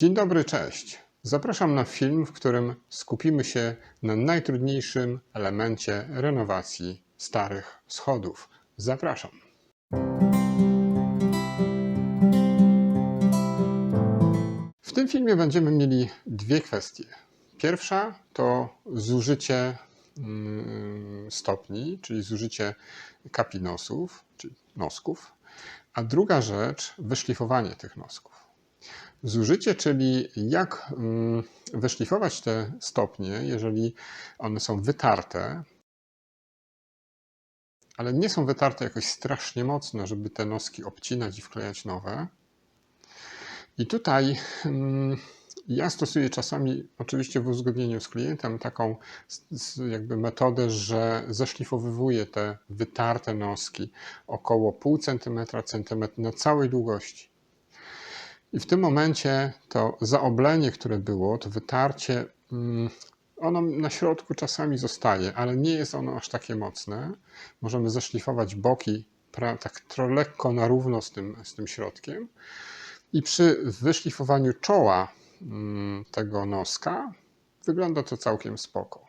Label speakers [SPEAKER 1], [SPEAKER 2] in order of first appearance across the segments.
[SPEAKER 1] Dzień dobry, cześć. Zapraszam na film, w którym skupimy się na najtrudniejszym elemencie renowacji starych schodów. Zapraszam. W tym filmie będziemy mieli dwie kwestie. Pierwsza to zużycie mm, stopni, czyli zużycie kapinosów, czyli nosków, a druga rzecz wyszlifowanie tych nosków. Zużycie, czyli jak mm, wyszlifować te stopnie, jeżeli one są wytarte, ale nie są wytarte jakoś strasznie mocno, żeby te noski obcinać i wklejać nowe. I tutaj mm, ja stosuję czasami, oczywiście w uzgodnieniu z klientem, taką jakby metodę, że zeszlifowywuję te wytarte noski około pół centymetra, centymetr na całej długości. I w tym momencie to zaoblenie, które było, to wytarcie, mm, ono na środku czasami zostaje, ale nie jest ono aż takie mocne. Możemy zeszlifować boki tak lekko na równo z tym, z tym środkiem. I przy wyszlifowaniu czoła mm, tego noska wygląda to całkiem spoko.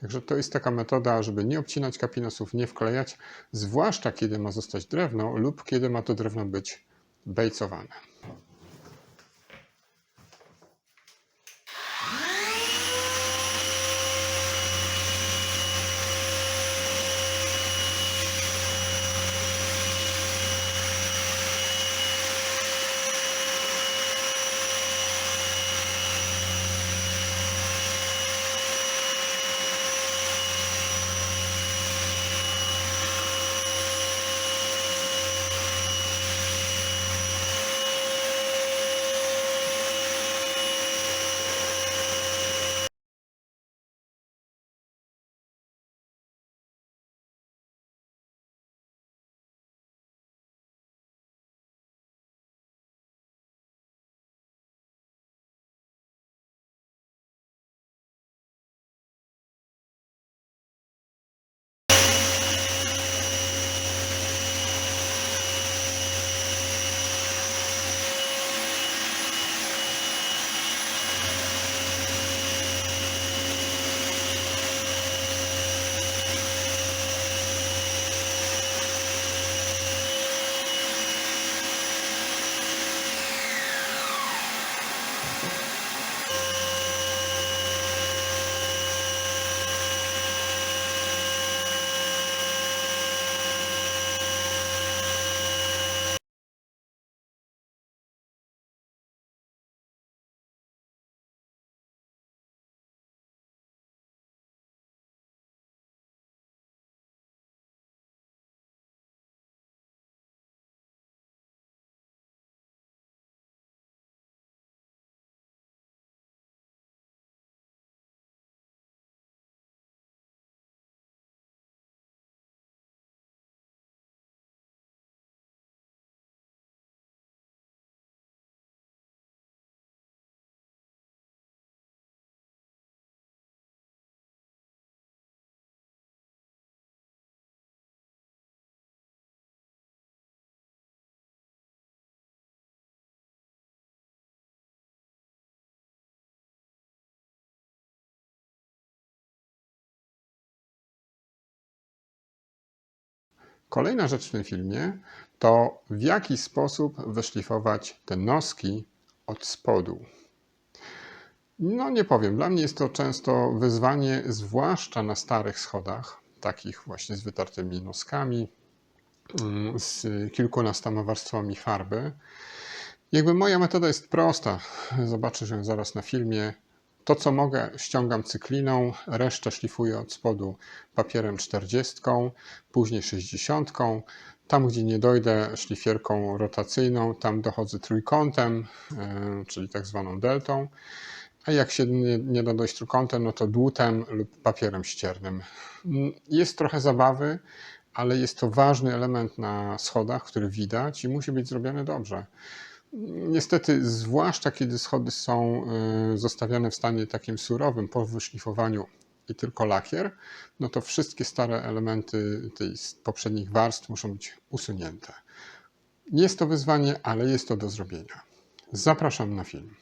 [SPEAKER 1] Także to jest taka metoda, żeby nie obcinać kapinosów, nie wklejać, zwłaszcza kiedy ma zostać drewno lub kiedy ma to drewno być bejcowane. Kolejna rzecz w tym filmie to w jaki sposób wyszlifować te noski od spodu. No nie powiem, dla mnie jest to często wyzwanie, zwłaszcza na starych schodach, takich właśnie z wytartymi noskami, mm, z kilkunastoma warstwami farby. Jakby moja metoda jest prosta, zobaczysz ją zaraz na filmie. To co mogę ściągam cykliną, resztę szlifuję od spodu papierem 40, później 60. Tam, gdzie nie dojdę szlifierką rotacyjną, tam dochodzę trójkątem, e, czyli tak zwaną deltą. A jak się nie, nie da dojść trójkątem, no to dłutem lub papierem ściernym. Mm, Jest trochę zabawy, ale jest to ważny element na schodach, który widać i musi być zrobiony dobrze. Niestety, zwłaszcza kiedy schody są y, zostawione w stanie takim surowym po wyszlifowaniu i tylko lakier, no to wszystkie stare elementy tej poprzednich warstw muszą być usunięte. Jest to wyzwanie, ale jest to do zrobienia. Zapraszam na film.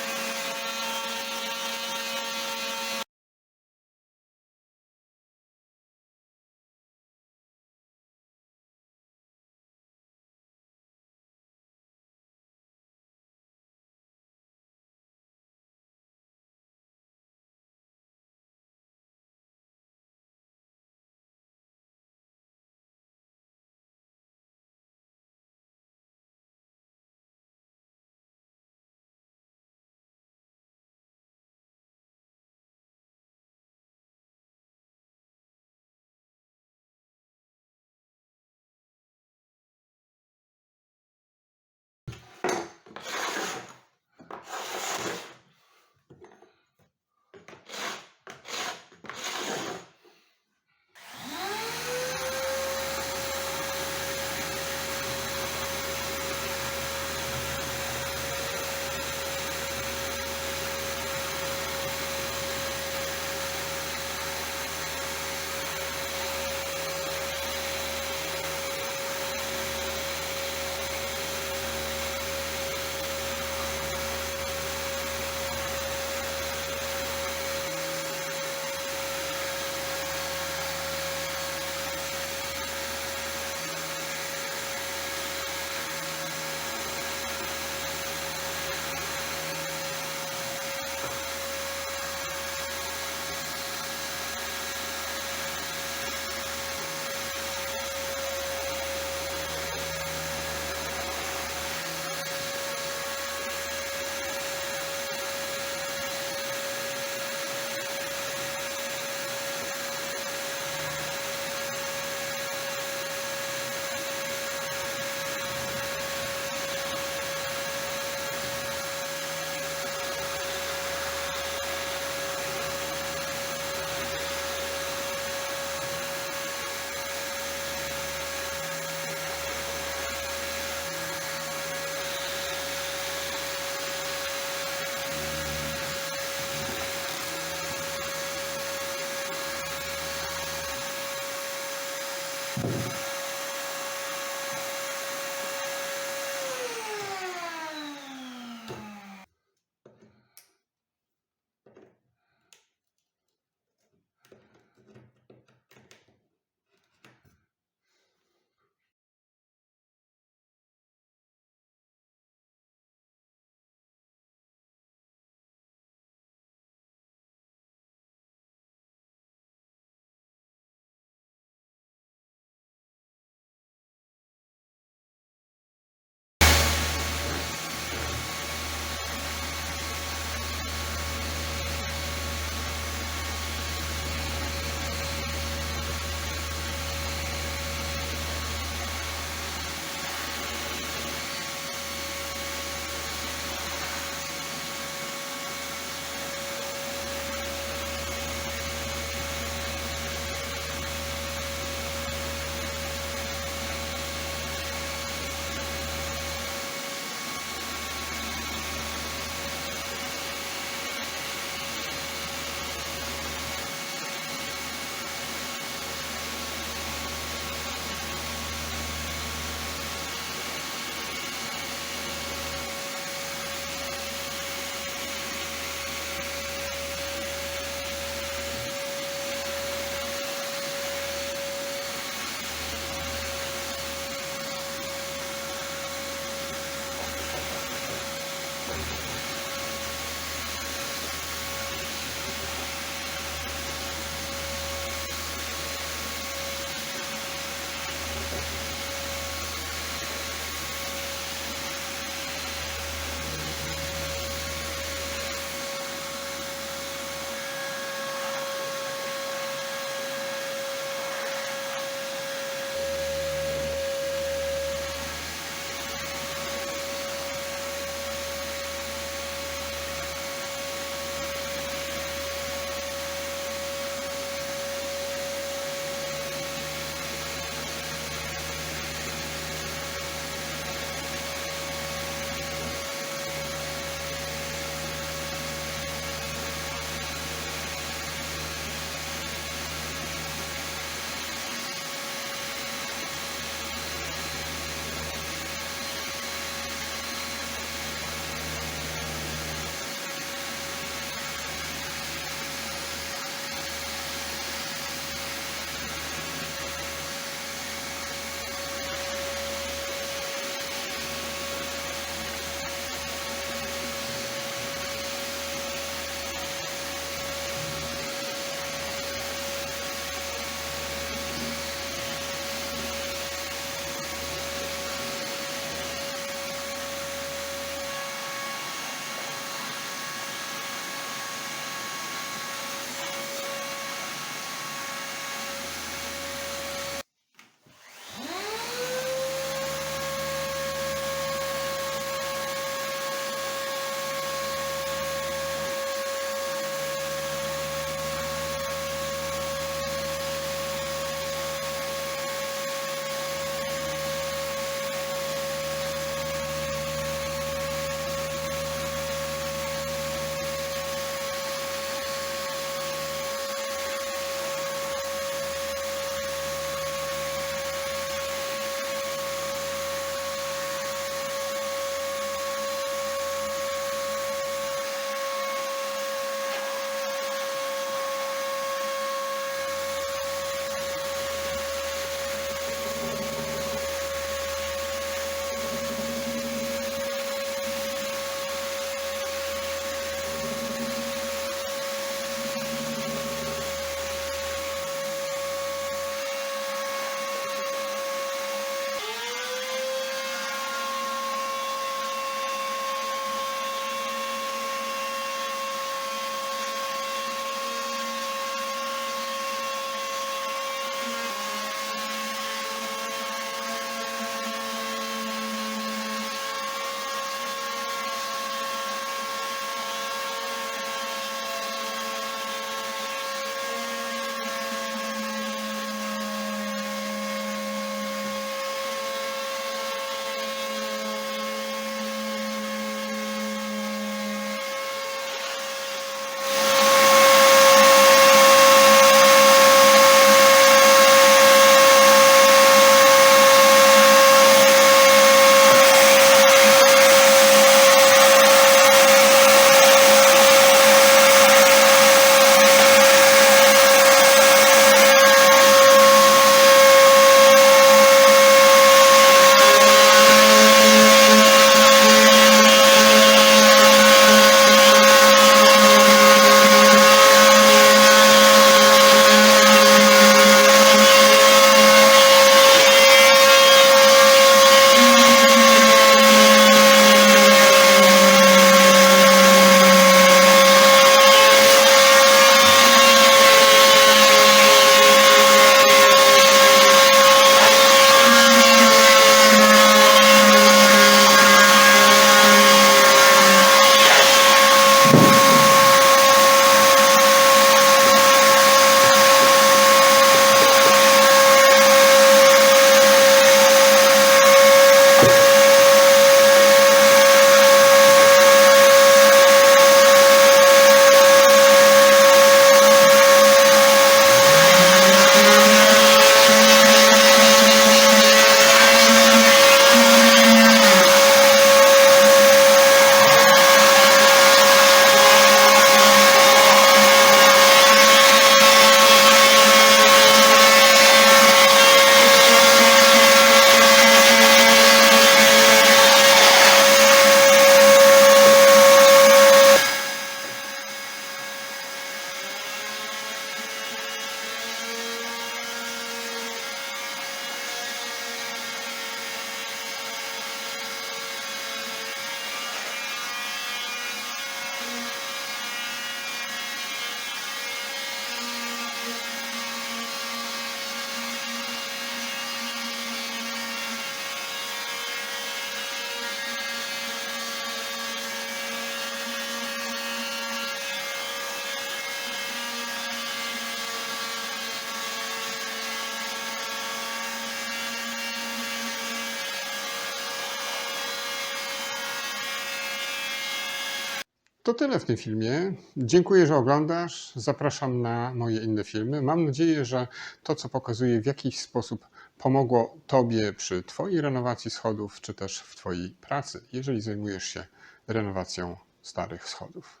[SPEAKER 1] To tyle w tym filmie. Dziękuję, że oglądasz. Zapraszam na moje inne filmy. Mam nadzieję, że to, co pokazuję, w jakiś sposób pomogło Tobie przy Twojej renowacji schodów, czy też w Twojej pracy, jeżeli zajmujesz się renowacją starych schodów.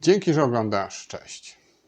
[SPEAKER 1] Dzięki, że oglądasz. Cześć.